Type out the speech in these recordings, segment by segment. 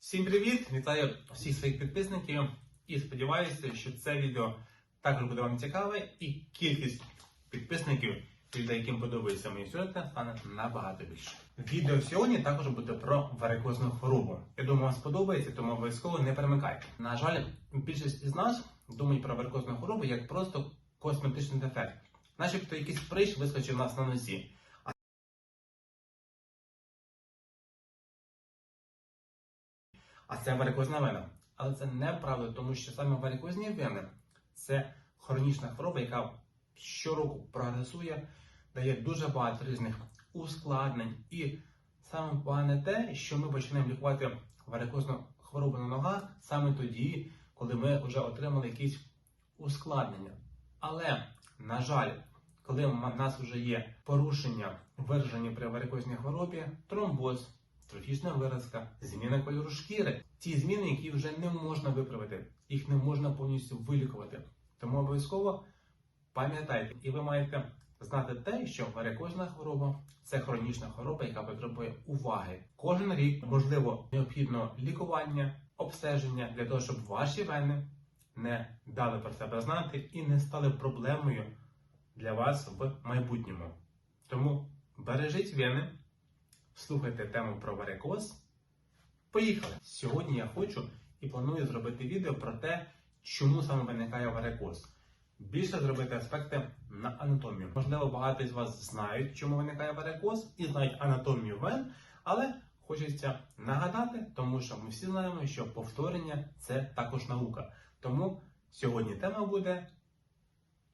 Всім привіт! Вітаю всіх своїх підписників і сподіваюся, що це відео також буде вам цікаве і кількість підписників, людей, яким подобається мої сюжети, стане набагато більше. Відео сьогодні також буде про варикозну хворобу. Я думаю, вам сподобається, тому обов'язково не перемикайте. На жаль, більшість із нас думають про варикозну хворобу як просто косметичний дефект, начебто якийсь прищ вискочив нас на носі. А це варикозна вена. Але це неправда, тому що саме варикозні вени це хронічна хвороба, яка щороку прогресує, дає дуже багато різних ускладнень. І саме погане те, що ми починаємо лікувати варикозну хворобу на ногах саме тоді, коли ми вже отримали якісь ускладнення. Але, на жаль, коли в нас вже є порушення виражені при варикозній хворобі, тромбоз, трофічна виразка, зміна кольору шкіри, ті зміни, які вже не можна виправити, їх не можна повністю вилікувати. Тому обов'язково пам'ятайте, і ви маєте знати те, що варикозна хвороба це хронічна хвороба, яка потребує уваги. Кожен рік можливо необхідно лікування, обстеження для того, щоб ваші вени не дали про себе знати і не стали проблемою для вас в майбутньому. Тому бережіть вени, слухайте тему про варикоз. Поїхали! Сьогодні я хочу і планую зробити відео про те, чому саме виникає варикоз. Більше зробити аспекти на анатомію. Можливо, багато з вас знають, чому виникає варикоз, і знають анатомію вен, але хочеться нагадати, тому що ми всі знаємо, що повторення це також наука. Тому сьогодні тема буде,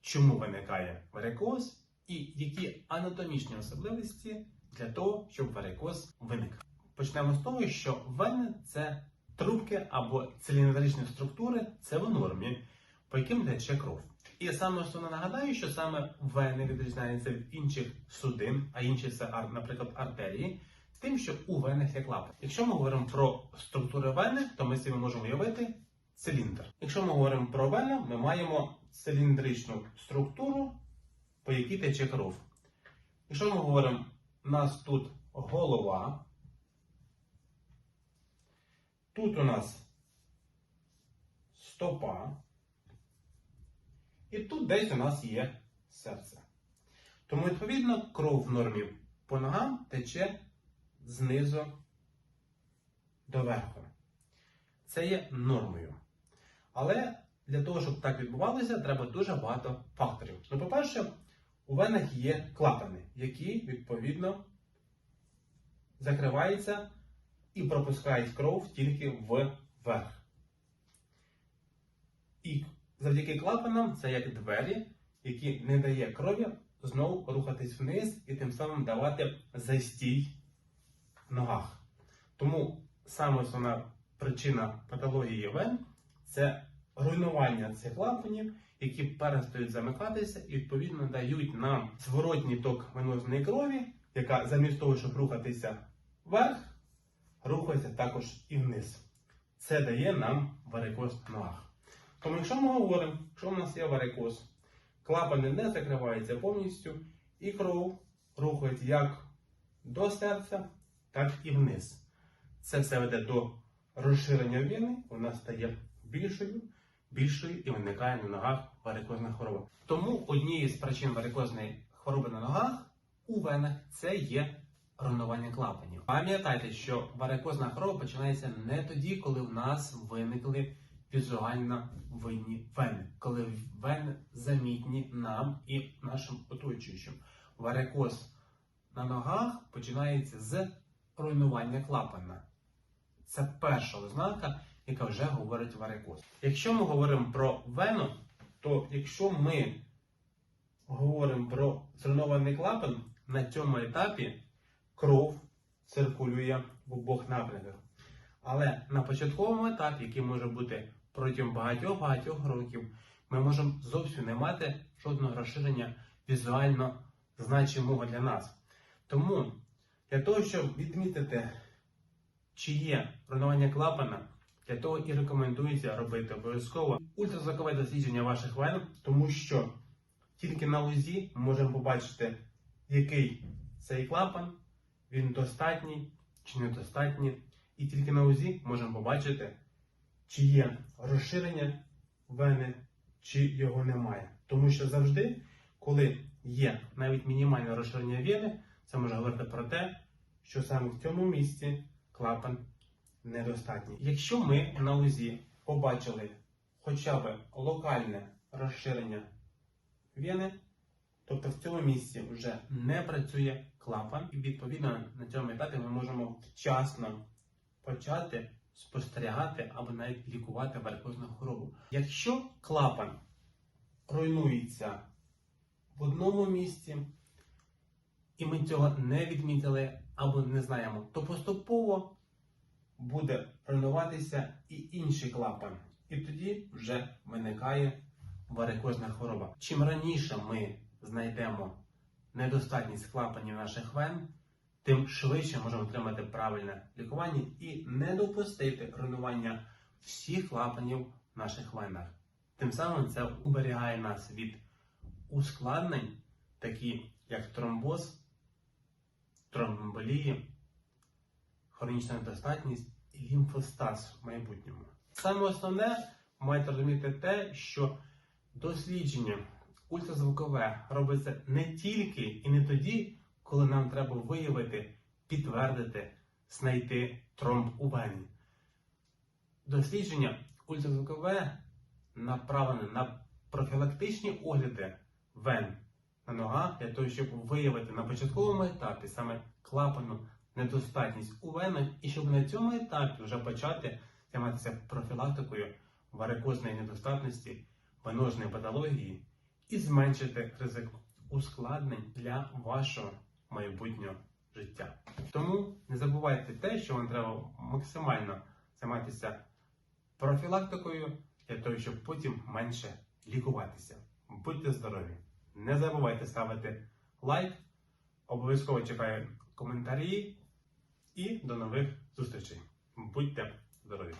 чому виникає варикоз і які анатомічні особливості для того, щоб варикоз виник. Почнемо з того, що вени це трубки або циліндричні структури, це в нормі, по яким тече кров. І саме основне нагадаю, що саме вени відрізняються від інших судин, а інші це, наприклад, артерії, з тим, що у венах є клапан. Якщо ми говоримо про структури вени, то ми собі можемо уявити циліндр. Якщо ми говоримо про вену, ми маємо циліндричну структуру, по якій тече кров. Якщо ми говоримо, нас тут голова, тут у нас стопа, і тут десь у нас є серце. Тому, відповідно, кров в нормі по ногам тече знизу до верху. Це є нормою. Але для того, щоб так відбувалося, треба дуже багато факторів. Ну, по-перше, у венах є клапани, які, відповідно, закриваються і пропускають кров тільки вверх. І завдяки клапанам це як двері, які не дає крові знову рухатись вниз і тим самим давати застій в ногах. Тому саме основна причина патології вен це руйнування цих клапанів, які перестають замикатися і відповідно дають нам зворотній ток венозної крові, яка замість того, щоб рухатися вверх, рухається також і вниз. Це дає нам варикоз в ногах. Тому, якщо ми говоримо, що в нас є варикоз, клапани не закриваються повністю, і кров рухається як до серця, так і вниз. Це все веде до розширення вени, вона стає більшою, більшою і виникає на ногах варикозна хвороба. Тому однією з причин варикозної хвороби на ногах у венах це є руйнування клапанів. Пам'ятайте, що варикозна хвороба починається не тоді, коли в нас виникли візуально винні вени, коли вени замітні нам і нашим оточуючим. Варикоз на ногах починається з руйнування клапана. Це перша ознака, яка вже говорить варикоз. Якщо ми говоримо про вену, то якщо ми говоримо про зруйнований клапан, на цьому етапі кров циркулює в обох напрямках. Але на початковому етапі, який може бути протягом багатьох-багатьох років, ми можемо зовсім не мати жодного розширення візуально значимого для нас. Тому для того, щоб відмітити, чи є руйнування клапана, для того і рекомендується робити обов'язково ультразвукове дослідження ваших вен, тому що тільки на УЗІ ми можемо побачити, який цей клапан, він достатній чи недостатній, І тільки на УЗІ можемо побачити, чи є розширення вени, чи його немає. Тому що завжди, коли є навіть мінімальне розширення вени, це може говорити про те, що саме в цьому місці клапан недостатній. Якщо ми на УЗІ побачили хоча б локальне розширення вени, тобто в цьому місці вже не працює клапан, і відповідно на цьому етапі ми можемо вчасно почати спостерігати або навіть лікувати варикозну хворобу. Якщо клапан руйнується в одному місці, і ми цього не відмітили або не знаємо, то поступово буде руйнуватися і інший клапан. І тоді вже виникає варикозна хвороба. Чим раніше ми знайдемо недостатність клапанів наших вен, тим швидше можемо отримати правильне лікування і не допустити руйнування всіх клапанів в наших венах. Тим самим це уберігає нас від ускладнень, такі як тромбоз, тромболії, хронічна недостатність і лімфостаз в майбутньому. Саме основне маєте розуміти те, що дослідження ультразвукове робиться не тільки і не тоді, коли нам треба виявити, підтвердити, знайти тромб у вені. Дослідження ультразвукове направлене на профілактичні огляди вен на ногах для того, щоб виявити на початковому етапі саме клапану недостатність у венах, і щоб на цьому етапі вже почати займатися профілактикою варикозної недостатності, венозної патології і зменшити ризик ускладнень для вашого майбутнього життя. Тому не забувайте те, що вам треба максимально займатися профілактикою для того, щоб потім менше лікуватися. Будьте здорові! Не забувайте ставити лайк, обов'язково чекаю коментарі і до нових зустрічей. Будьте здорові!